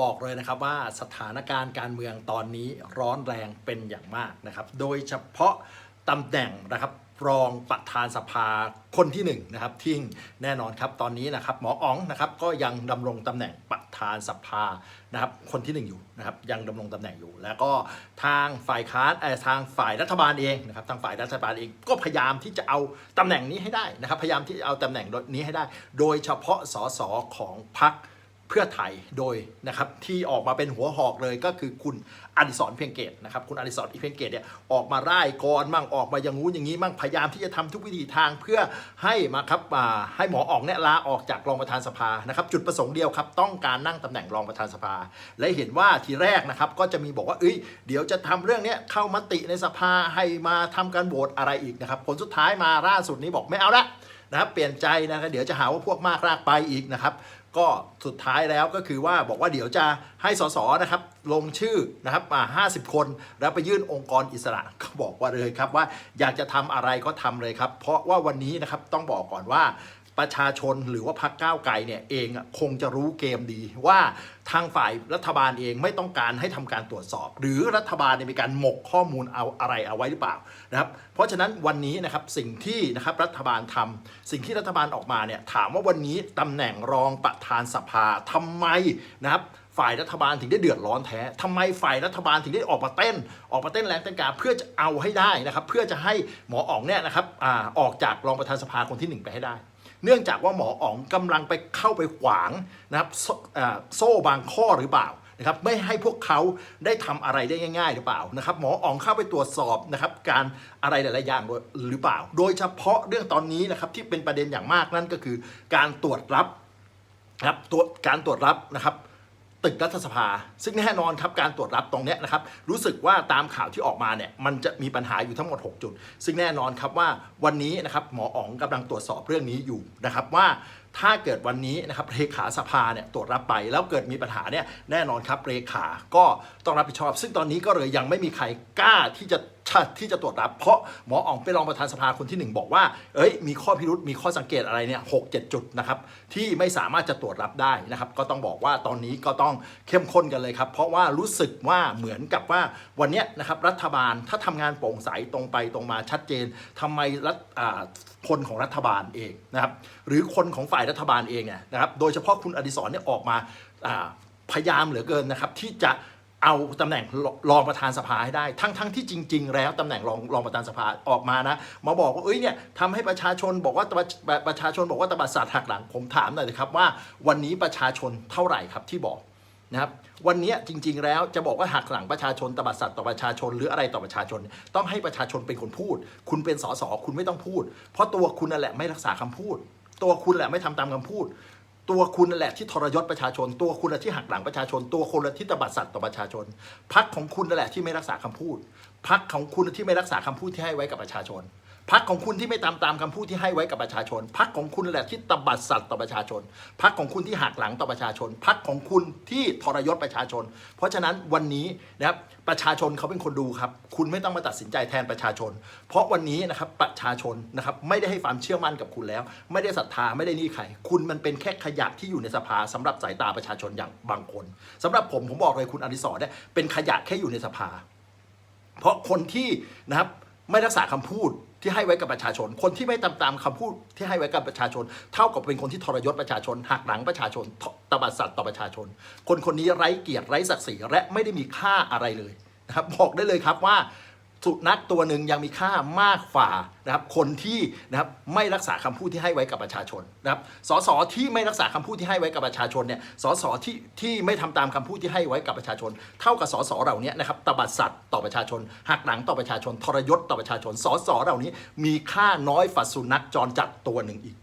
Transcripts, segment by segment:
บอกเลยนะครับว่าสถานการณ์การเมืองตอนนี้ร้อนแรงเป็นอย่างมากนะครับ โดยเฉพาะตำแหน่งนะครับรองประธานสภาคนที่หนึ่งนะครับที่แน่นอนครับตอนนี้นะครับหมออ๋องนะครับก็ยังดำรงตำแหน่งประธานสภานะครับคนที่หนึ่งอยู่นะครับยังดำรงตำแหน่งอยู่ แล้วก็ทางฝ่ายค้านเอ่อทางฝ่ายรัฐบาลเองนะครับทางฝ่ายรัฐบาลเองก็พยายามที่จะเอาตำแหน่งนี้ให้ได้นะครับพยายามที่จะเอาตำแหน่งนี้ให้ได้ โดยเฉพาะสสของพรรค เพื่อไทยโดยนะครับที่ออกมาเป็นหัวหอกเลยก็คือคุณอดิศรเพียงเกตนะครับคุณอดิศรอีเพียงเกตเนี่ยออกมาร่ายกรมั่งออกมาอย่างงู้นอย่างนี้มั่งพยายามที่จะทำทุกวิธีทางเพื่อให้มาครับอ่าให้หมอออกเนี่ยลาออกจากรองประธานสภานะครับจุดประสงค์เดียวครับต้องการนั่งตำแหน่งรองประธานสภา และเห็นว่าทีแรกนะครับก็จะมีบอกว่าเอ้ยเดี๋ยวจะทำเรื่องเนี้ยเข้ามติในสภาให้มาทำการโหวตอะไรอีกนะครับผลสุดท้ายมาล่าสุดนี้บอกไม่เอาละนะครับเปลี่ยนใจนะครับเดี๋ยวจะหาว่าพวกมากรากไปอีกนะครับ ก็สุดท้ายแล้วก็คือว่าบอกว่าเดี๋ยวจะให้สสนะครับลงชื่อนะครับมา50 คน แล้วไปยื่นองค์กรอิสระก็บอกว่าเลยครับว่าอยากจะทำอะไรก็ทำเลยครับ เพราะว่าวันนี้นะครับต้องบอกก่อนว่าประชาชนหรือว่าพรรคก้าวไกลเนี่ยเองคงจะรู้เกมดีว่า ทางฝ่ายรัฐบาลเองไม่ต้องการให้ทำการตรวจสอบ หรือรัฐบาลมีการหมกข้อมูลเอาอะไรเอาไว้หรือเปล่านะครับเพราะฉะนั้นวันนี้นะครับสิ่งที่นะครับรัฐบาลทำสิ่งที่รัฐบาลออกมาเนี่ยถามว่าวันนี้ตำแหน่งรองประธานสภาทำไมนะครับฝ่ายรัฐบาลถึงได้เดือดร้อนแท้ทำไมฝ่ายรัฐบาลถึงได้ออกมาเต้น ออกมาเต้นแรงเต้นกาเพื่อจะเอาให้ได้นะครับ เพื่อจะให้หมออ๋องเนี่ยนะครับอาออกจากรองประธานสภาคนที่หนึ่งไปให้ได้ เนื่องจากว่าหมออ๋องกำลังไปเข้าไปขวางนะครับโซอ่าโซ่บางข้อหรือเปล่านะครับไม่ให้พวกเขาได้ทำอะไรได้ง่าย ๆ หรือเปล่านะครับหมออ๋องเข้าไปตรวจสอบนะครับการอะไรหลายๆอย่างหรือเปล่า โดยเฉพาะเรื่องตอนนี้นะครับที่เป็นประเด็นอย่างมากนั่นก็คือ การตรวจรับนะครับตัวการตรวจรับนะครับ ตึกรัฐสภา ซึ่งแน่นอนครับการตรวจรับตรงนี้นะครับรู้สึกว่าตามข่าวที่ออกมาเนี่ยมันจะมีปัญหาอยู่ทั้งหมด 6 จุด ซึ่งแน่นอนครับว่าวันนี้นะครับหมออ๋องกำลังตรวจสอบเรื่องนี้อยู่นะครับว่า ถ้าเกิดวันนี้นะครับเลขาสภาเนี่ยตรวจรับไปแล้วเกิดมีปัญหาเนี่ยแน่นอนครับเลขาก็ต้องรับผิดชอบ ซึ่งตอนนี้ก็เลยยังไม่มีใครกล้าที่จะที่จะตรวจรับ เพราะหมออ๋องเป็นรองประธานสภาคนที่หนึ่งบอกว่า เอ้ย มีข้อพิรุษมีข้อสังเกตอะไรเนี่ยหกเจ็ดจุดนะครับที่ไม่สามารถจะตรวจรับได้นะครับ ก็ต้องบอกว่าตอนนี้ก็ต้องเข้มข้นกันเลยครับ เพราะว่ารู้สึกว่าเหมือนกับว่าวันนี้นะครับรัฐบาลถ้าทำงานโปร่งใสตรงไปตรงมาชัดเจนทำไมรัฐอ่า คนของรัฐบาลเองนะครับหรือคนของฝ่ายรัฐบาลเองเนี่ยนะครับโดยเฉพาะคุณอดิศรเนี่ยออกมาพยายามเหลือเกินนะครับที่จะเอาตำแหน่งรองประธานสภาให้ได้ ทั้งทั้งที่จริง ๆ แล้วตำแหน่งรองรองประธานสภาออกมานะมาบอกว่าเอ้ยเนี่ยทำให้ประชาชนบอกว่าประประชาชนบอกว่าตบัดสัตว์หักหลังผมถามหน่อยนะครับว่าวันนี้ประชาชนเท่าไหร่ครับที่บอก นะครับวันนี้จริง ๆ แล้วจะบอกว่าหักหลังประชาชนตบัดสัตว์ต่อประชาชน หรืออะไรต่อประชาชน ต้องให้ประชาชนเป็นคนพูด คุณเป็นสสคุณไม่ต้องพูด เพราะตัวคุณนั่นแหละไม่รักษาคำพูด ตัวคุณแหละไม่ทำตามคำพูด ตัวคุณนั่นแหละที่ทรยศประชาชน ตัวคุณนั่นและที่หักหลังประชาชน ตัวคุณนั่นแหละที่ตบัดสัตว์ต่อประชาชนพักของคุณนั่นแหละที่ไม่รักษาคำพูดพักของคุณที่ไม่รักษาคำพูดที่ให้ไว้กับประชาชน พักของคุณที่ไม่ตามตามคำพูดที่ให้ไว้กับประชาชน พักของคุณแหละที่ตบัดสัตว์ต่อประชาชน พักของคุณที่หักหลังต่อประชาชน พักของคุณที่ทรยศประชาชน เพราะฉะนั้นวันนี้นะครับประชาชนเขาเป็นคนดูครับ คุณไม่ต้องมาตัดสินใจแทนประชาชน เพราะวันนี้นะครับประชาชนนะครับไม่ได้ให้ความเชื่อมั่นกับคุณแล้ว ไม่ได้ศรัทธาไม่ได้นี่ใครคุณมันเป็นแค่ขยะที่อยู่ในสภาสำหรับสายตาประชาชนอย่างบางคนสำหรับผมผมบอกเลยคุณอดิศรเนี่ยเป็นขยะแค่อยู่ในสภา เพราะคนที่นะครับไม่รักษาคำพูดที่ให้ไว้กับประชาชน คนที่ไม่ตามตามคำพูดที่ให้ไว้กับประชาชน เท่ากับเป็นคนที่ทรยศประชาชนหักหลังประชาชนตบัดสัตว์ต่อประชาชน คนคนนี้ไร้เกียรติไร้ศักดิ์ศรีและไม่ได้มีค่าอะไรเลยนะครับบอกได้เลยครับว่า สุนัขตัวหนึ่งยังมีค่ามากฝ่านะครับคนที่นะครับไม่รักษาคำพูดที่ให้ไว้กับประชาชนนะครับสสที่ไม่รักษาคำพูดที่ให้ไว้กับประชาชนเนี่ยสสที่ที่ไม่ทำตามคำพูดที่ให้ไว้กับประชาชน เท่ากับสสเหล่านี้นะครับตบัดสัตว์ต่อประชาชนหักหลังต่อประชาชนทรยศต่อประชาชนสสเหล่านี้มีค่าน้อยฝัดสุนัขจรจัดตัวหนึ่งอีก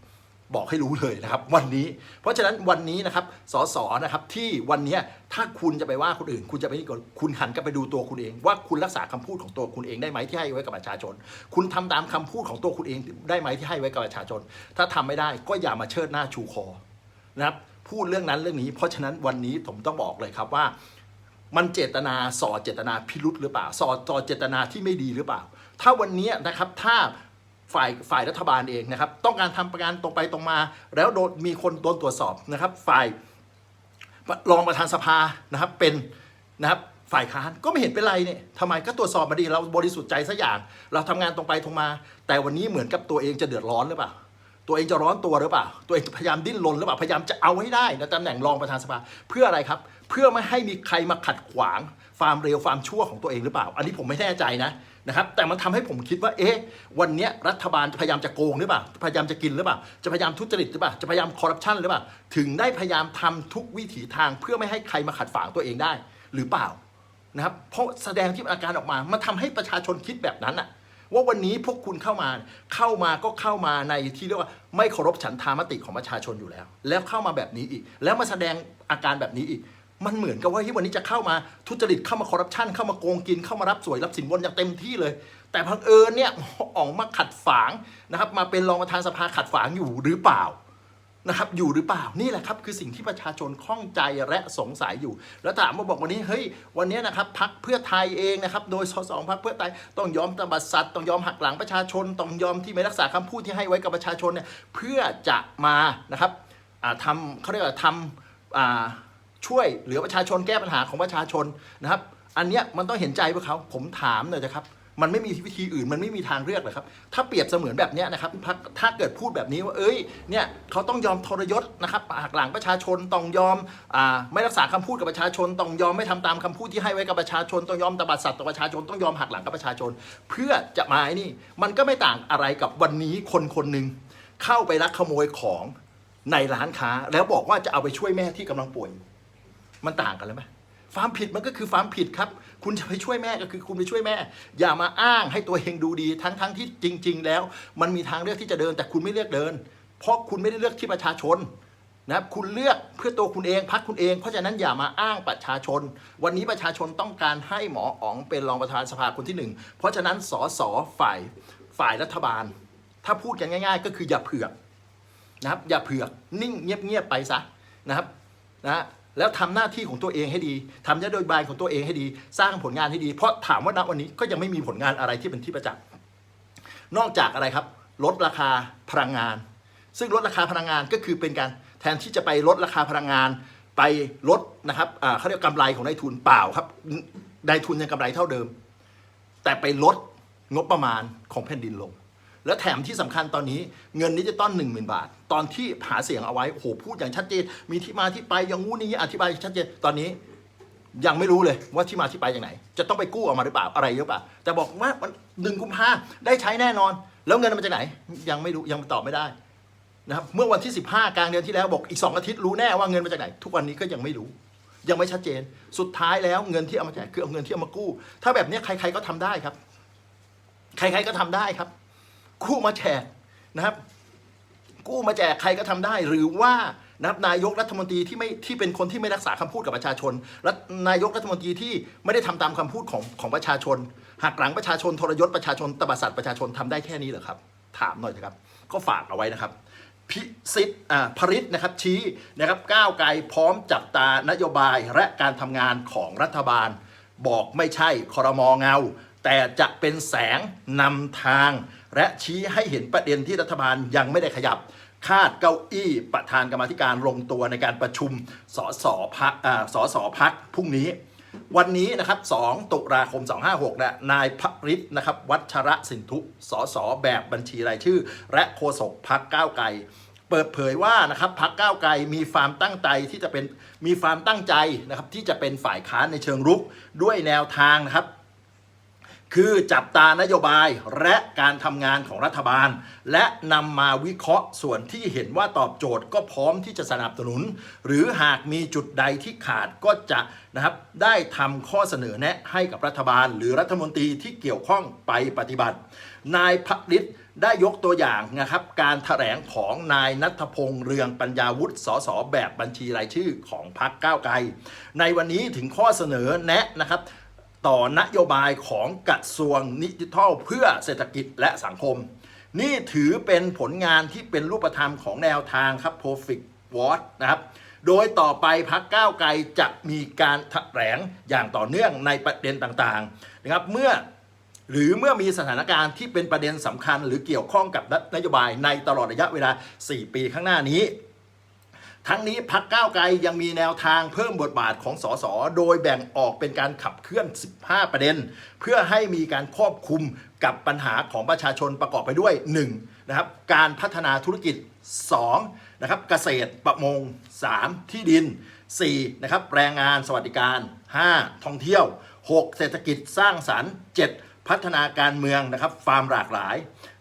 บอกให้รู้เลยนะครับวันนี้ เพราะฉะนั้นวันนี้นะครับสสนะครับที่วันนี้ถ้าคุณจะไปว่าคนอื่น คุณจะไปนี่ก่อนคุณหันกลับไปดูตัวคุณเอง ว่าคุณรักษาคำพูดของตัวคุณเองได้ไหมที่ให้ไว้กับประชาชน คุณทำตามคำพูดของตัวคุณเองได้ไหมที่ให้ไว้กับประชาชน ถ้าทำไม่ได้ก็อย่ามาเชิดหน้าชูคอนะครับพูดเรื่องนั้นเรื่องนี้ เพราะฉะนั้นวันนี้ผมต้องบอกเลยครับว่ามันเจตนาสอเจตนาพิรุษหรือเปล่าสอสอเจตนาที่ไม่ดีหรือเปล่า ถ้าวันนี้นะครับถ้า ฝ่ายฝ่ายรัฐบาลเองนะครับ ต้องการทำประกันตรงไปตรงมา แล้วโดนมีคนโดนตรวจสอบนะครับ ฝ่ายรองประธานสภานะครับเป็นนะครับฝ่ายค้านก็ไม่เห็นเป็นไรเนี่ยทำไมก็ตรวจสอบมาดีเราบริสุทธิ์ใจสัอย่าง เราทำงานตรงไปตรงมา แต่วันนี้เหมือนกับตัวเองจะเดือดร้อนหรือเปล่าตัวเองจะร้อนตัวหรือเปล่า ตัวเองพยายามดิ้นรนหรือเปล่า พยายามจะเอาให้ได้ในตำแหน่งรองประธานสภา เพื่ออะไรครับ เพื่อไม่ให้มีใครมาขัดขวางความเร็วความชั่วของตัวเองหรือเปล่า อันนี้ผมไม่แน่ใจนะ นะครับแต่มันทำให้ผมคิดว่าเอ๊ะวันนี้รัฐบาลพยายามจะโกงหรือเปล่าพยายามจะกินหรือเปล่าจะพยายามทุจริตหรือเปล่าจะพยายามคอร์รัปชันหรือเปล่าถึงได้พยายามทำทุกวิถีทางเพื่อไม่ให้ใครมาขัดฝางตัวเองได้หรือเปล่านะครับเพราะแสดงที่อาการออกมา มันทำให้ประชาชนคิดแบบนั้นอะว่าวันนี้พวกคุณเข้ามาเข้ามาก็เข้ามาในที่เรียกว่าไม่เคารพฉันทามติของประชาชนอยู่แล้ว แล้วเข้ามาแบบนี้อีก แล้วมาแสดงอาการแบบนี้อีก มันเหมือนกับว่าที่วันนี้จะเข้ามาทุจริตเข้ามาคอร์รัปชันเข้ามาโกงกินเข้ามารับสวยรับสินบนอย่างเต็มที่เลย แต่พังเอิญเนี่ยออกมาขัดฝางนะครับ มาเป็นรองประธานสภาขัดฝางอยู่หรือเปล่านะครับอยู่หรือเปล่านี่แหละครับคือสิ่งที่ประชาชนข้องใจและสงสัยอยู่ แล้วถามมาบอกวันนี้เฮ้ยวันนี้นะครับพักเพื่อไทยเองนะครับโดยสสพักเพื่อไทยต้องยอมตบัดสัตว์ต้องยอมหักหลังประชาชนต้องยอมที่ไม่รักษาคำพูดที่ให้ไว้กับประชาชนเนี่ยเพื่อจะมานะครับทำเขาเรียกว่าทำ ช่วยเหลือประชาชนแก้ปัญหาของประชาชนนะครับ อันเนี้ยมันต้องเห็นใจพวกเขาผมถามหน่อยนะครับ มันไม่มีวิธีอื่นมันไม่มีทางเลือกเลยครับ ถ้าเปรียบเสมือนแบบเนี้ยนะครับถ้าเกิดพูดแบบนี้ว่าเอ้ยเนี่ยเขาต้องยอมทรยศนะครับหักหลังประชาชนต้องยอมอ่าไม่รักษาคำพูดกับประชาชนต้องยอมไม่ทำตามคำพูดที่ให้ไว้กับประชาชนต้องยอมตบัดสัตว์ต่อประชาชนต้องยอมหักหลังกับประชาชน เพื่อจะมาไอ้นี่มันก็ไม่ต่างอะไรกับวันนี้คนคนหนึ่งเข้าไปลักขโมยของในร้านค้า แล้วบอกว่าจะเอาไปช่วยแม่ที่กำลังป่วยอยู่ มันต่างกันเลยไหมความผิดมันก็คือความผิดครับ คุณจะไปช่วยแม่ก็คือคุณไปช่วยแม่ อย่ามาอ้างให้ตัวเองดูดีทั้งทั้งที่จริง ๆ แล้ว มันมีทางเลือกที่จะเดิน แต่คุณไม่เลือกเดิน เพราะคุณไม่ได้เลือกที่ประชาชนนะครับคุณเลือกเพื่อตัวคุณเองพักคุณเอง เพราะฉะนั้นอย่ามาอ้างประชาชน วันนี้ประชาชนต้องการให้หมออ๋องเป็นรองประธานสภาคนที่หนึ่งเพราะฉะนั้นสสฝ่ายฝ่ายรัฐบาล ถ้าพูดกันง่าย ๆ ก็คืออย่าเผือกนะครับอย่าเผือกนิ่งเงียบๆไปซะนะครับนะ แล้วทำหน้าที่ของตัวเองให้ดีทำนโยบายของตัวเองให้ดี สร้างผลงานให้ดี เพราะถามว่าณวันนี้ก็ยังไม่มีผลงานอะไรที่เป็นที่ประจักษ์นอกจากอะไรครับลดราคาพลังงาน ซึ่งลดราคาพลังงานก็คือเป็นการแทนที่จะไปลดราคาพลังงาน ไปลดนะครับเขาเรียกกำไรของนายทุนเปล่าครับนายทุนยังกำไรเท่าเดิม แต่ไปลดงบประมาณของแผ่นดินลง แล้วแถมที่สำคัญตอนนี้เงินดิจิตอลหนึ่งหมื่นบาท ตอนที่หาเสียงเอาไว้โหพูดอย่างชัดเจน มีที่มาที่ไปอย่างงู้นนี้อธิบายชัดเจนตอนนี้ยังไม่รู้เลยว่าที่มาที่ไปอย่างไหน จะต้องไปกู้ออกมาหรือเปล่าอะไรหรือเปล่าแต่บอกว่ามันหนึ่งกุมภาได้ใช้แน่นอน แล้วเงินมันมาจากไหน ยังไม่รู้ยังตอบไม่ได้นะครับเมื่อวันที่ 15 กลางเดือนที่แล้วบอกอีก 2 อาทิตย์รู้แน่ว่าเงินมาจากไหน ทุกวันนี้ก็ยังไม่รู้ ยังไม่ชัดเจน สุดท้ายแล้วเงินที่เอามาแจกคือเอาเงินที่เอามากู้ ถ้าแบบนี้ใครๆก็ทำได้ครับ ใครๆก็ทำได้ครับ กู้มาแจกนะครับกู้มาแจกใครก็ทำได้ หรือว่านะครับนายกรัฐมนตรีที่ไม่ที่เป็นคนที่ไม่รักษาคำพูดกับประชาชน และนายกรัฐมนตรีที่ไม่ได้ทำตามคำพูดของของประชาชนหักหลังประชาชนทรยศประชาชนตบสัตว์ประชาชนทำได้แค่นี้เหรอครับ ถามหน่อยนะครับ ก็ฝากเอาไว้นะครับพิสิทธิ์อ่าพริษนะครับชี้นะครับก้าวไกลพร้อมจับตานโยบายและการทำงานของรัฐบาล บอกไม่ใช่คอรมอเงา แต่จะเป็นแสงนำทาง และชี้ให้เห็นประเด็นที่รัฐบาลยังไม่ได้ขยับ คาดเก้าอี้ประธานกรรมธิการลงตัวในการประชุมสสพักสสพักพรุ่งนี้ วันนี้นะครับ 2 ตุลาคม 256นะนายพริษนะครับ วัชระสินทุสสแบบบัญชีรายชื่อ และโฆษกพักก้าวไกลเปิดเผยว่านะครับพักก้าวไกลมีความตั้งใจที่จะเป็นมีความตั้งใจนะครับที่จะเป็นฝ่ายค้านในเชิงรุกด้วยแนวทางนะครับ คือจับตานโยบายและการทำงานของรัฐบาล และนำมาวิเคราะห์ส่วนที่เห็นว่าตอบโจทย์ก็พร้อมที่จะสนับสนุน หรือหากมีจุดใดที่ขาดก็จะนะครับได้ทำข้อเสนอแนะให้กับรัฐบาล หรือรัฐมนตรีที่เกี่ยวข้องไปปฏิบัติ นายพฤทธิ์ได้ยกตัวอย่างนะครับการถแถลงของนายนัทพงษ์เรืองปัญญาวุฒิสสแบบบัญชีรายชื่อของพรรคก้าวไกล ในวันนี้ถึงข้อเสนอแนะนะครับ ต่อนโยบายของกระทรวงดิจิทัลเพื่อเศรษฐกิจและสังคม นี่ถือเป็นผลงานที่เป็นรูปธรรมของแนวทางครับ Profit Watch นะครับโดยต่อไปพักก้าวไกลจะมีการถแถลงอย่างต่อเนื่องในประเด็นต่างๆนะครับเมื่อหรือเมื่อมีสถานการณ์ที่เป็นประเด็นสำคัญ หรือเกี่ยวข้องกับนโยบายในตลอดระยะเวลา 4 ปีข้างหน้านี้ ทั้งนี้พักก้าวไกลยังมีแนวทางเพิ่มบทบาทของสสโดยแบ่งออกเป็นการขับเคลื่อน 15 ประเด็น เพื่อให้มีการควบคุมกับปัญหาของประชาชนประกอบไปด้วย 1. นะครับการพัฒนาธุรกิจ 2. นะครับเกษตรประมง 3. ที่ดิน 4. นะครับแรงงานสวัสดิการ 5. ท่องเที่ยว 6. เศรษฐกิจสร้างสรรค์ 7. พัฒนาการเมืองนะครับฟาร์มหลากหลาย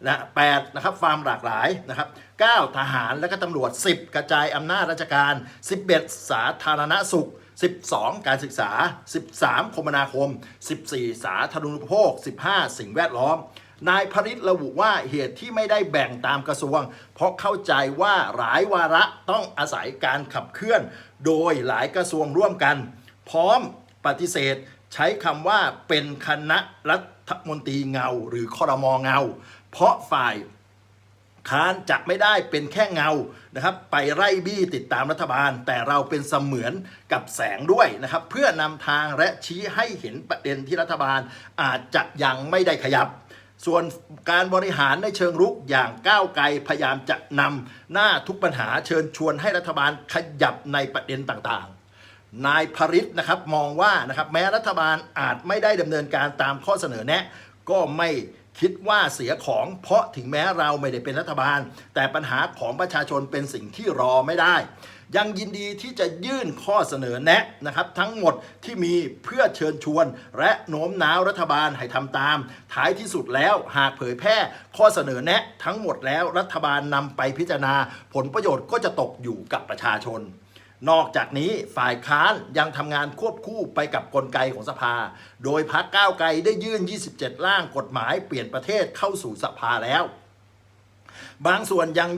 นะ8นะครับฟาร์มหลากหลายนะครับ9ทหารและก็ตำรวจ 10 กระจายอำนาจราชการ 11 สาธารณสุข 12 การศึกษา 13 คมนาคม 14 สาธารณูปโภค 15 สิ่งแวดล้อมนายพริตระบุว่าเหตุที่ไม่ได้แบ่งตามกระทรวง เพราะเข้าใจว่าหลายวาระต้องอาศัยการขับเคลื่อน โดยหลายกระทรวงร่วมกัน พร้อมปฏิเสธ ใช้คำว่าเป็นคณะรัฐมนตรีเงา หรือคอรมอเงา เพราะฝ่ายค้านจะไม่ได้เป็นแค่เงานะครับไปไล่บี้ติดตามรัฐบาล แต่เราเป็นเสมือนกับแสงด้วยนะครับเพื่อนำทางและชี้ให้เห็นประเด็นที่รัฐบาลอาจจะยังไม่ได้ขยับ ส่วนการบริหารในเชิงรุกอย่างก้าวไกลพยายามจะนำหน้าทุกปัญหาเชิญชวนให้รัฐบาลขยับในประเด็นต่าง นายพริตนะครับมองว่านะครับแม้รัฐบาลอาจไม่ได้ดำเนินการตามข้อเสนอแนะ ก็ไม่คิดว่าเสียของ เพราะถึงแม้เราไม่ได้เป็นรัฐบาล แต่ปัญหาของประชาชนเป็นสิ่งที่รอไม่ได้ ยังยินดีที่จะยื่นข้อเสนอแนะนะครับ ทั้งหมดที่มีเพื่อเชิญชวน และโน้มน้าวรัฐบาลให้ทำตาม ท้ายที่สุดแล้วหากเผยแพร่ ข้อเสนอแนะทั้งหมดแล้วรัฐบาลนำไปพิจารณา ผลประโยชน์ก็จะตกอยู่กับประชาชน นอกจากนี้ฝ่ายค้านยังทำงานควบคู่ไปกับกลไกของสภา โดยพักก้าวไกลได้ยื่น 27 ร่างกฎหมายเปลี่ยนประเทศเข้าสู่สภาแล้ว บางส่วนยัง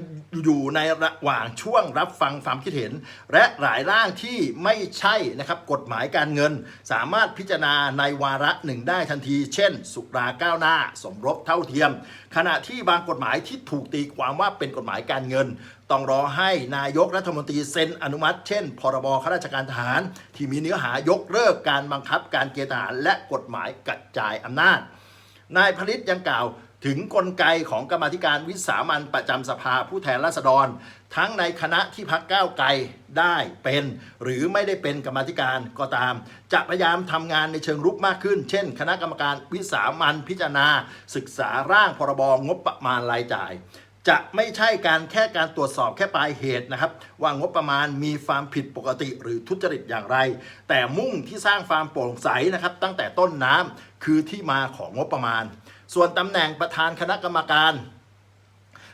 อยู่ในระหว่างช่วงรับฟังความคิดเห็น และหลายร่างที่ไม่ใช่นะครับกฎหมายการเงิน สามารถพิจารณาในวาระหนึ่งได้ทันที เช่น สุราก้าวหน้า สมรบเท่าเทียม ขณะที่บางกฎหมายที่ถูกตีความว่าเป็นกฎหมายการเงิน ต้องรอให้นายกรัฐมนตรีเซ็นอนุมัติ เช่น พรบข้าราชการทหาร ที่มีเนื้อหายกเลิกการบังคับการเกณฑ์ทหาร และกฎหมายกระจายอำนาจ นายผลิตยังกล่าวถึงกลไกของกรรมธิการวิสามันประจำสภาผู้แทนราษฎร ทั้งในคณะที่พักก้าวไกลได้เป็น หรือไม่ได้เป็นกรรมธิการก็ตาม จะพยายามทำงานในเชิงรุกมากขึ้น เช่น คณะกรรมการวิสามันพิจารณา ศึกษาร่างพรบงบประมาณรายจ่าย จะไม่ใช่การแค่การตรวจสอบแค่ปลายเหตุนะครับ ว่างบประมาณมีความผิดปกติหรือทุจริตอย่างไร แต่มุ่งที่สร้างความโปร่งใสนะครับ ตั้งแต่ต้นน้ำคือที่มาของงบประมาณ ส่วนตำแหน่งประธานคณะกรรมการ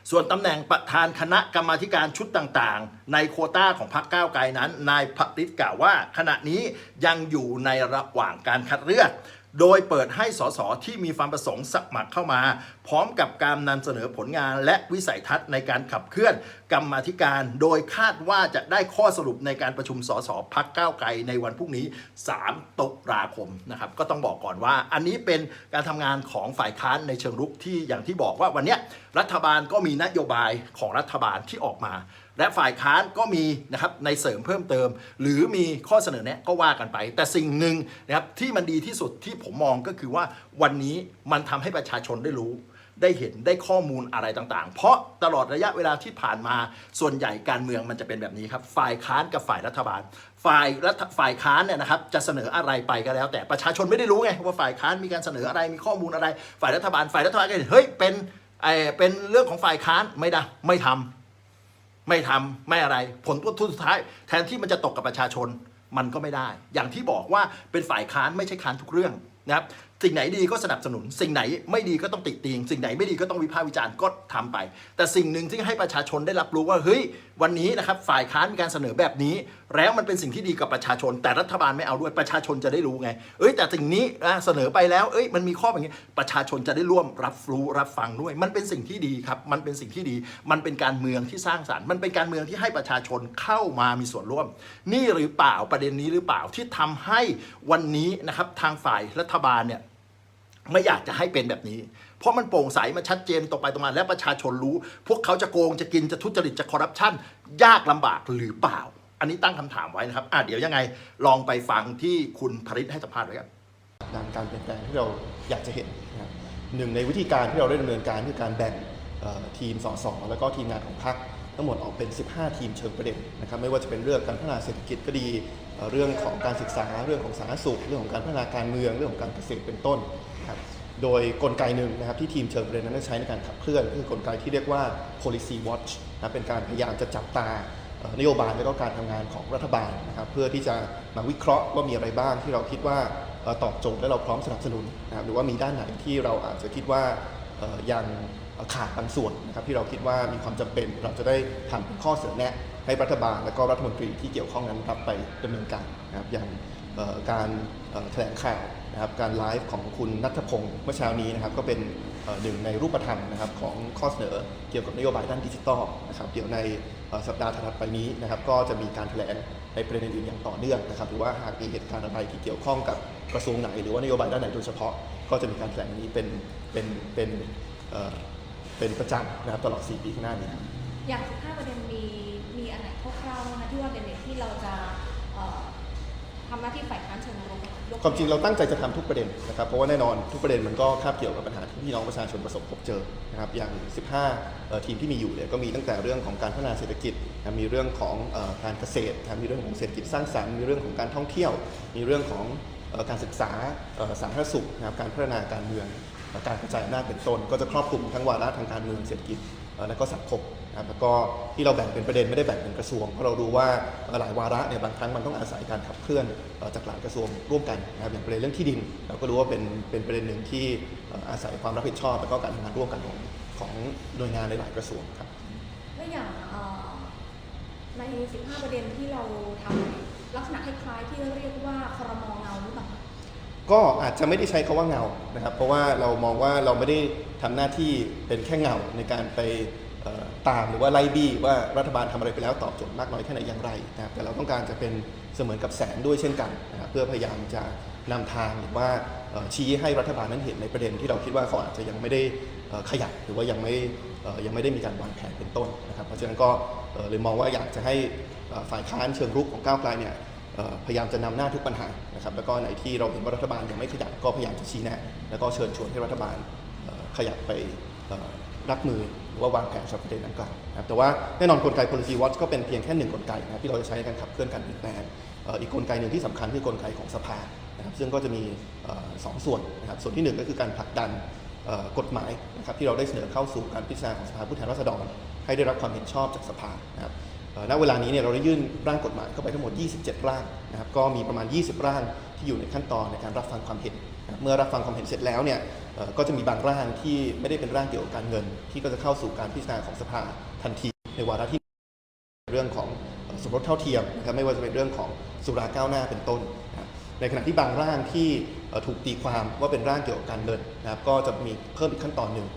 ส่วนตำแหน่งประธานคณะกรรมาธิการชุดต่างๆ ในโคต้าของพรรคก้าวไกลนั้น นายพริตกล่าวว่า ขณะนี้ยังอยู่ในระหว่างการคัดเลือก โดยเปิดให้สสที่มีความประสงค์สมัครเข้ามา พร้อมกับการนำเสนอผลงานและวิสัยทัศน์ในการขับเคลื่อนกรรมาธิการ โดยคาดว่าจะได้ข้อสรุปในการประชุมสสพักก้าวไกลในวันพรุ่งนี้ 3ตุลาคมนะครับก็ต้องบอกก่อนว่า อันนี้เป็นการทำงานของฝ่ายค้านในเชิงรุกที่อย่างที่บอกว่าวันนี้รัฐบาลก็มีนโยบายของรัฐบาลที่ออกมา และฝ่ายค้านก็มีนะครับในเสริมเพิ่มเติม หรือมีข้อเสนอแนะก็ว่ากันไป แต่สิ่งหนึ่งนะครับที่มันดีที่สุดที่ผมมองก็คือว่าวันนี้มันทำให้ประชาชนได้รู้ได้เห็นได้ข้อมูลอะไรต่างๆ เพราะตลอดระยะเวลาที่ผ่านมาส่วนใหญ่การเมืองมันจะเป็นแบบนี้ครับ ฝ่ายค้านกับฝ่ายรัฐบาล ฝ่ายรัฐฝ่ายค้านเนี่ยนะครับจะเสนออะไรไปก็แล้ว แต่ประชาชนไม่ได้รู้ไงว่าฝ่ายค้านมีการเสนออะไรมีข้อมูลอะไร ฝ่ายรัฐบาลฝ่ายรัฐบาลก็เห็นเฮ้ยเป็นไอเป็นเรื่องของฝ่ายค้านไม่ได้ไม่ทำ ไม่ทำไม่อะไร ผลสุดท้าย แทนที่มันจะตกกับประชาชนมันก็ไม่ได้ อย่างที่บอกว่าเป็นฝ่ายค้านไม่ใช่ค้านทุกเรื่องนะครับสิ่งไหนดีก็สนับสนุน สิ่งไหนไม่ดีก็ต้องติดติง สิ่งไหนไม่ดีก็ต้องวิพากษ์วิจารณ์ก็ทำไป แต่สิ่งหนึ่งที่ให้ประชาชนได้รับรู้ว่าเฮ้ย วันนี้นะครับฝ่ายค้านมีการเสนอแบบนี้ แล้วมันเป็นสิ่งที่ดีกับประชาชน แต่รัฐบาลไม่เอาด้วยประชาชนจะได้รู้ไง เอ้ยแต่สิ่งนี้เสนอไปแล้วเอ้ยมันมีข้อแบบนี้ประชาชนจะได้ร่วมรับรู้รับฟังด้วย มันเป็นสิ่งที่ดีครับมันเป็นสิ่งที่ดี มันเป็นการเมืองที่สร้างสรรค์ มันเป็นการเมืองที่ให้ประชาชนเข้ามามีส่วนร่วม นี่หรือเปล่าประเด็นนี้หรือเปล่าที่ทำให้วันนี้นะครับทางฝ่ายรัฐบาลเนี่ย ไม่อยากจะให้เป็นแบบนี้ เพราะมันโปร่งใส มันชัดเจนตรงไปตรงมาและประชาชนรู้ พวกเขาจะโกงจะกินจะทุจริตจะคอร์รัปชันยากลำบากหรือเปล่า อันนี้ตั้งคำถามไว้นะครับอะเดี๋ยวยังไงลองไปฟังที่คุณพริตให้สัมภาษณ์ไว้ครับงานการเปลี่ยนแปลงที่เราอยากจะเห็นนะครับหนึ่งในวิธีการที่เราได้ดำเนินการคือการแบ่งทีมสสแล้วก็ทีมงานของพรรคทั้งหมดออกเป็น 15 ทีมเชิงประเด็นนะครับไม่ว่าจะเป็นเรื่องการพัฒนาเศรษฐกิจก็ดี เรื่องของการศึกษาเรื่องของสาธารณสุข เรื่องของการพัฒนาการเมืองเรื่องของการเกษตรเป็นต้น โดยกลไกหนึ่งนะครับที่ทีมเชิงประเด็นนั้นใช้ในการขับเคลื่อนก็คือกลไกที่เรียกว่า policy watch นะครับเป็นการพยายามจะจับตานโยบายและก็การทำงานของรัฐบาลนะครับเพื่อที่จะมาวิเคราะห์ว่ามีอะไรบ้างที่เราคิดว่าตอบโจทย์และเราพร้อมสนับสนุนนะครับหรือว่ามีด้านไหนที่เราอาจจะคิดว่ายังขาดบางส่วนนะครับที่เราคิดว่ามีความจำเป็นเราจะได้ทำเป็นข้อเสนอแนะให้รัฐบาลและก็รัฐมนตรีที่เกี่ยวข้องนั้นรับไปดำเนินการนะครับอย่างการแถลงข่าว นะครับการไลฟ์ของคุณนัทพงศ์เมื่อเช้านี้นะครับก็เป็นหนึ่งในรูปธรรมนะครับของข้อเสนอเกี่ยวกับนโยบายด้านดิจิทัลนะครับเดี๋ยวในสัปดาห์ถัดไปนี้นะครับก็จะมีการแถลงในประเด็นอื่นอย่างต่อเนื่องนะครับหรือว่าหากมีเหตุการณ์อะไรที่เกี่ยวข้องกับกระทรวงไหน หรือว่านโยบายด้านไหนโดยเฉพาะ ก็จะมีการแถลงนี้เป็นเป็นเป็นเอ่อเป็นประจำนะครับตลอด 4 ปีข้างหน้านี้อย่าง15ประเด็นมีมีอันไหนคร่าวๆนะคะที่ว่าเป็นเด็นที่เราจะ ทำหน้าที่ฝ่ายค้านเชิงรุกความจริงเราตั้งใจจะทำทุกประเด็นนะครับ เพราะว่าแน่นอนทุกประเด็นมันก็คาบเกี่ยวกับปัญหาที่พี่น้องประชาชนประสบพบเจอนะครับอย่าง 15 ทีมที่มีอยู่เนี่ยก็มีตั้งแต่เรื่องของการพัฒนาเศรษฐกิจนะมีเรื่องของการเกษตร มีเรื่องของเศรษฐกิจสร้างสรรค์มีเรื่องของการท่องเที่ยว มีเรื่องของการศึกษาสาธารณสุขนะครับการพัฒนาการเมืองการกระจายอำนาจเป็นต้นก็จะครอบคลุมทั้งวาระทางการเมืองเศรษฐกิจและก็สังคม นะครับแล้วก็ที่เราแบ่งเป็นประเด็นไม่ได้แบ่งเป็นกระทรวง เพราะเรารู้ว่าเอ่อหลายวาระเนี่ยบางครั้งมันต้องอาศัยการขับเคลื่อนเอ่อจากหลายกระทรวงร่วมกันนะครับอย่างประเด็นเรื่องที่ดิน เราก็รู้ว่าเป็นเป็นประเด็นหนึ่งที่เอ่ออาศัยความรับผิดชอบแล้วก็การทำงานร่วมกันของของหน่วยงานในหลายกระทรวงครับและอย่างเอ่อใน15 ประเด็นที่เราทำลักษณะคล้ายๆที่เรียกว่าครมเงาหรือเปล่าคะก็อาจจะไม่ได้ใช้คาว่าเงานะครับ เพราะว่าเรามองว่าเราไม่ได้ทำหน้าที่เป็นแค่เงาในการไปเอ่อ ตามหรือว่าไล่บี้ว่ารัฐบาลทำอะไรไปแล้วตอบโจทย์มากน้อยแค่ไหนอย่างไรนะครับแต่เราต้องการจะเป็นเสมือนกับแสงด้วยเช่นกันนะครับเพื่อพยายามจะนำทางหรือว่าชี้ให้รัฐบาลนั้นเห็นในประเด็นที่เราคิดว่าเขาอาจจะยังไม่ได้ขยับหรือว่ายังไม่ยังไม่ได้มีการวางแผนเป็นต้นนะครับเพราะฉะนั้นก็เลยมองว่าอยากจะให้ฝ่ายค้านเชิงรุกของก้าวไกลเนี่ยพยายามจะนำหน้าทุกปัญหานะครับแล้วก็ไหนที่เราเห็นว่ารัฐบาลยังไม่ขยับก็พยายามจะชี้แนะ แล้วก็เชิญชวนให้รัฐบาลขยับไปรับมือ หรือว่าวางแผนสำหรับประเด็นดังกล่าวนะครับแต่ว่าแน่นอนกลไก policy watch ก็เป็นเพียงแค่หนึ่งกลไกนะครับที่เราจะใช้ในการขับเคลื่อนการเปลี่ยนแปลงอีกกลไกหนึ่งที่สำคัญคือกลไกของสภานะครับซึ่งก็จะมีสองส่วนนะครับส่วนที่หนึ่งก็คือการผลักดันกฎหมายนะครับที่เราได้เสนอเข้าสู่การพิจารณาของสภาผู้แทนราษฎร ให้ได้รับความเห็นชอบจากสภานะครับเอ่อณเวลานี้เนี่ยเราได้ยื่นร่างกฎหมายเข้าไปทั้งหมด 27 ร่างนะครับก็มีประมาณ 20 ร่างที่อยู่ในขั้นตอนในการรับฟังความเห็น เมื่อรับฟังความเห็นเสร็จแล้วเนี่ยก็จะมีบางร่างที่ไม่ได้เป็นร่างเกี่ยวกับการเงิน ที่ก็จะเข้าสู่การพิจารณาของสภาทันที ในวาระที่เรื่องของสมรสเท่าเทียมนะครับไม่ว่าจะเป็นเรื่องของสุราก้าวหน้าเป็นต้น ในขณะที่บางร่างที่ถูกตีความว่าเป็นร่างเกี่ยวกับการเงินนะครับก็จะมีเพิ่มอีกขั้นตอนหนึ่ง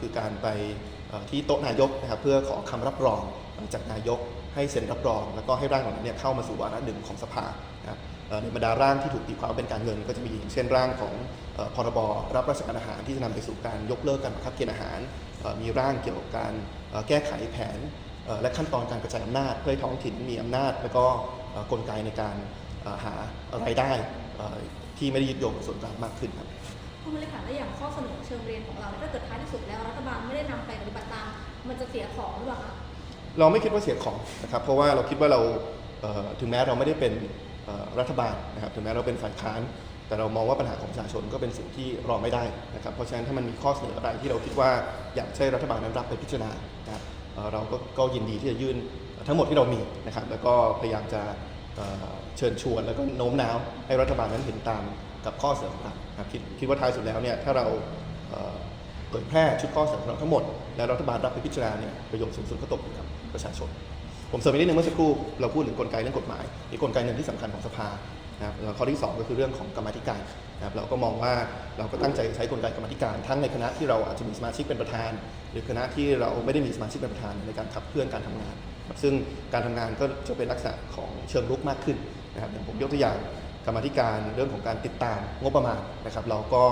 คือการไป ที่โต๊ะนายกนะครับเพื่อขอคำรับรองจากนายกให้เซ็นรับรอง แล้วก็ให้ร่างเหล่านั้นเนี่ยเข้ามาสู่วาระหนึ่งของสภานะครับในบรรดาร่างที่ถูกตีความเป็นการเงิน ก็จะมีอย่างเช่นร่างของพรบรับราชการอาหารที่จะนำไปสู่การยกเลิกการบังคับเกณฑ์อาหาร มีร่างเกี่ยวกับการแก้ไขแผน และขั้นตอนการกระจายอำนาจเพื่อท้องถิ่นมีอำนาจ แล้วก็กลไกในการหารายได้ที่ไม่ได้ยึดโยงกับส่วนกลางมากขึ้นครับ คุณบริการและอย่างข้อเสนอเชิงเรียนของเราถ้าเกิดท้ายที่สุดแล้วรัฐบาลไม่ได้นำไปปฏิบัติตามมันจะเสียของหรือเปล่าคะเราไม่คิดว่าเสียของนะครับเพราะว่าเราคิดว่าเราถึงแม้เราไม่ได้เป็นรัฐบาลนะครับถึงแม้เราเป็นฝ่ายค้าน แต่เรามองว่าปัญหาของประชาชนก็เป็นสิ่งที่รอไม่ได้นะครับเพราะฉะนั้นถ้ามันมีข้อเสนออะไรที่เราคิดว่าอยากให้รัฐบาลนั้นรับไปพิจารณานะครับเราก็ก็ยินดีที่จะยื่นทั้งหมดที่เรามีนะครับแล้วก็พยายามจะเชิญชวนแล้วก็โน้มน้าวให้รัฐบาลนั้นเห็นตาม กับข้อเสนอของเรานะครับคิดคิดว่าท้ายสุดแล้วเนี่ยถ้าเราเผยแพร่ชุดข้อเสนอของเราทั้งหมด และรัฐบาลรับไปพิจารณาเนี่ยประโยชน์สูงสุดก็ตกอยู่กับประชาชน ผมเสริมอีกนิดนึงเมื่อสักครู่เราพูดถึงกลไกเรื่องกฎหมายอีกกลไกหนึ่งที่สำคัญของสภานะครับข้อที่สองก็คือเรื่องของกรรมธิการนะครับเราก็มองว่าเราก็ตั้งใจใช้กลไกกรรมธิการ ทั้งในคณะที่เราอาจจะมีสมาชิกเป็นประธาน หรือคณะที่เราไม่ได้มีสมาชิกเป็นประธานในการขับเคลื่อนการทำงาน ซึ่งการทำงานก็จะเป็นลักษณะของเชิงรุกมากขึ้นนะครับอย่างผมยกตัวอย่าง กรรมธิการเรื่องของการติดตามงบประมาณนะครับ เราก็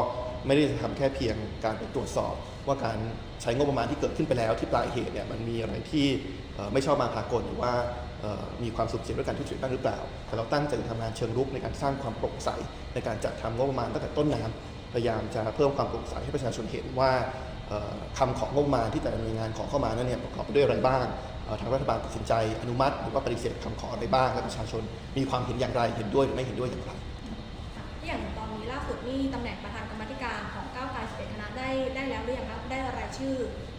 ไม่ได้ทำแค่เพียงการไปตรวจสอบ ว่าการใช้งบประมาณที่เกิดขึ้นไปแล้วที่ปลายเหตุเนี่ยมันมีอะไรที่ไม่ชอบมาพากลหรือว่ามีความสุขเสียด้วยการทุจริตบ้างหรือเปล่า แต่เราตั้งใจทำงานเชิงรุกในการสร้างความโปร่งใสในการจัดทำงบประมาณตั้งแต่ต้นน้ำพยายามจะเพิ่มความโปร่งใสให้ประชาชนเห็นว่าเอ่อคำของงบประมาณที่แต่ละหน่วยงานขอเข้ามานั้นเนี่ยประกอบไปด้วยอะไรบ้าง ทางรัฐบาลตัดสินใจอนุมัติ หรือว่าปฏิเสธคำขออะไรบ้างและประชาชน มีความเห็นอย่างไรเห็นด้วยหรือไม่เห็นด้วยอย่างไรอย่างตอนนี้ล่าสุดนี่ตำแหน่งประธานกรรมาธิการของก้าวไกล11คณะได้ได้แล้วหรือยังครับได้รายชื่อ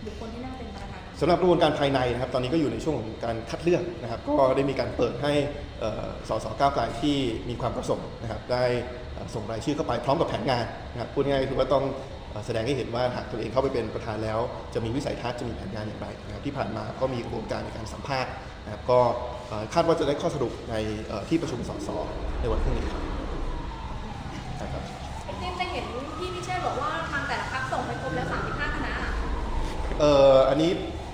บุคคลที่นั่งเป็นประธานสำหรับกระบวนการภายในนะครับ ตอนนี้ก็อยู่ในช่วงของการคัดเลือกนะครับ ก็ได้มีการเปิดให้เอ่อสสก้าวไกลที่มีความประสงค์นะครับ ได้เอ่อส่งรายชื่อเข้าไปพร้อมกับแผนงานนะครับพูดง่ายๆคือว่าต้องเอ่อ แสดงให้เห็นว่าหากตัวเองเข้าไปเป็นประธานแล้ว จะมีวิสัยทัศน์จะมีแผนงานอย่างไรนะครับที่ผ่านมาก็มีกระบวนการในการสัมภาษณ์นะครับก็เอ่อคาดว่าจะได้ข้อสรุปในเอ่อที่ประชุมสสในวันพรุ่งนี้ครับนะครับนี่จะเห็นพี่พิเชษบอกว่าทางแต่ละพรรคส่งไปครบแล้ว 35 คณะเอ่ออันนี้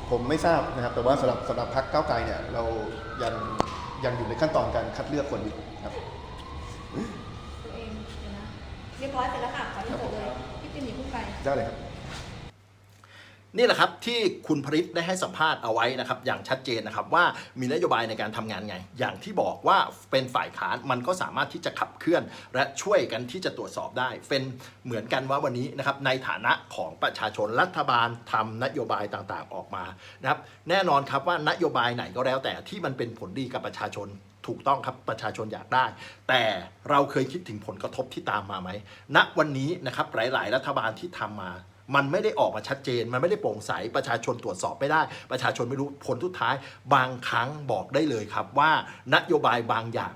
ผมไม่ทราบนะครับแต่ว่าสำหรับสำหรับพรรคก้าวไกลเนี่ยเรายังยังอยู่ในขั้นตอนการคัดเลือกคนอยู่ครับตัวเองเดี๋ยวนะเรียบร้อยเสร็จแล้วค่ะ ได้เลยครับ นี่แหละครับที่คุณพริษได้ให้สัมภาษณ์เอาไว้นะครับ อย่างชัดเจนนะครับว่ามีนโยบายในการทำงานไง อย่างที่บอกว่าเป็นฝ่ายค้านมันก็สามารถที่จะขับเคลื่อน และช่วยกันที่จะตรวจสอบได้ เป็นเหมือนกันว่าวันนี้นะครับในฐานะของประชาชนรัฐบาลทำนโยบายต่างๆออกมานะครับ แน่นอนครับว่านโยบายไหนก็แล้วแต่ที่มันเป็นผลดีกับประชาชน ถูกต้องครับประชาชนอยากได้ แต่เราเคยคิดถึงผลกระทบที่ตามมาไหมณวันนี้นะครับหลาย ๆ รัฐบาลที่ทำมา มันไม่ได้ออกมาชัดเจน มันไม่ได้โปร่งใสประชาชนตรวจสอบไม่ได้ ประชาชนไม่รู้ผลทุดท้าย บางครั้งบอกได้เลยครับว่านโยบายบางอย่าง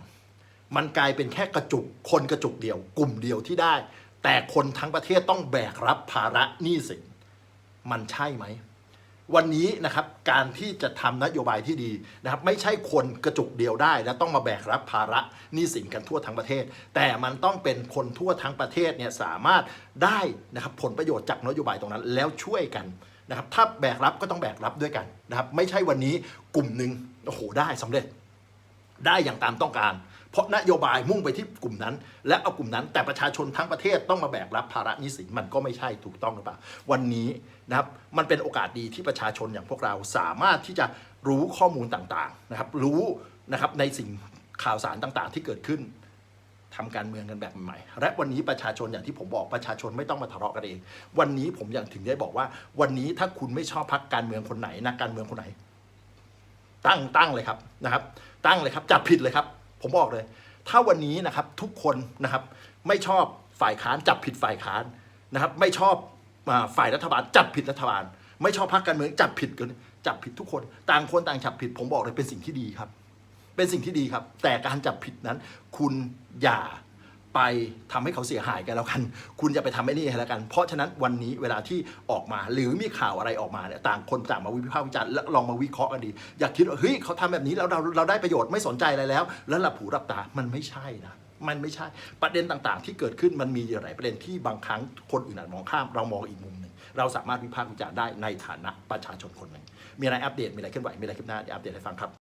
มันกลายเป็นแค่กระจุกคนกระจุกเดียว กลุ่มเดียวที่ได้ แต่คนทั้งประเทศต้องแบกรับภาระหนี้สินมันใช่ไหม วันนี้นะครับการที่จะทำนโยบายที่ดีนะครับไม่ใช่คนกระจุกเดียวได้ และต้องมาแบกรับภาระหนี้สินกันทั่วทั้งประเทศ แต่มันต้องเป็นคนทั่วทั้งประเทศเนี่ยสามารถได้นะครับผลประโยชน์จากนโยบายตรงนั้นแล้วช่วยกันนะครับถ้าแบกรับก็ต้องแบกรับด้วยกันนะครับไม่ใช่วันนี้กลุ่มหนึ่งโอ้โหได้สำเร็จ ได้อย่างตามต้องการ ราะนโยบายมุ่งไปที่กลุ่มนั้น และเอากลุ่มนั้น แต่ประชาชนทั้งประเทศต้องมาแบกรับภาระหนี้สินมันก็ไม่ใช่ถูกต้องหรือเปล่า วันนี้นะครับมันเป็นโอกาสดีที่ประชาชนอย่างพวกเราสามารถที่จะรู้ข้อมูลต่างๆนะครับรู้นะครับในสิ่งข่าวสารต่างๆ ที่เกิดขึ้นทำการเมืองกันแบบใหม่และวันนี้ประชาชนอย่างที่ผมบอกประชาชนไม่ต้องมาทะเลาะกันเอง วันนี้ผมอย่างถึงได้บอกว่า วันนี้ถ้าคุณไม่ชอบพักการเมืองคนไหนนักการเมืองคนไหน ตั้งตั้งเลยครับนะครับ ตั้งเลยครับจับผิดเลยครับ ผมบอกเลย ถ้าวันนี้นะครับทุกคนนะครับไม่ชอบฝ่ายค้านจับผิดฝ่ายค้านนะครับ ไม่ชอบฝ่ายรัฐบาลจับผิดรัฐบาล ไม่ชอบพรรคการเมืองจับผิดกันจับผิดทุกคน ต่างคนต่างจับผิด ผมบอกเลยเป็นสิ่งที่ดีครับ เป็นสิ่งที่ดีครับ แต่การจับผิดนั้น คุณอย่า ไปทำให้เขาเสียหายกันแล้วกัน คุณอย่าไปทำไอ้นี่ให้แล้วกัน เพราะฉะนั้นวันนี้เวลาที่ออกมาหรือมีข่าวอะไรออกมาเนี่ยต่างคนต่างมาวิพากษ์วิจารณ์แล้วลองมาวิเคราะห์กันดี อย่าคิดว่าเฮ้ยเขาทำแบบนี้แล้วเราเราได้ประโยชน์ไม่สนใจอะไรแล้ว แล้วหลับหูหลับตามันไม่ใช่นะมันไม่ใช่ประเด็นต่างๆ ที่เกิดขึ้นมันมีหลายประเด็นที่บางครั้งคนอื่นอาจมองข้ามเรามองอีกมุมหนึ่งเราสามารถวิพากษ์วิจารณ์ได้ในฐานะประชาชนคนหนึ่งมีอะไรอัปเดตมีอะไรเคลื่อนไหวมีอะไรคืบหน้าเดี๋ยวอัปเดตให้ฟังครับ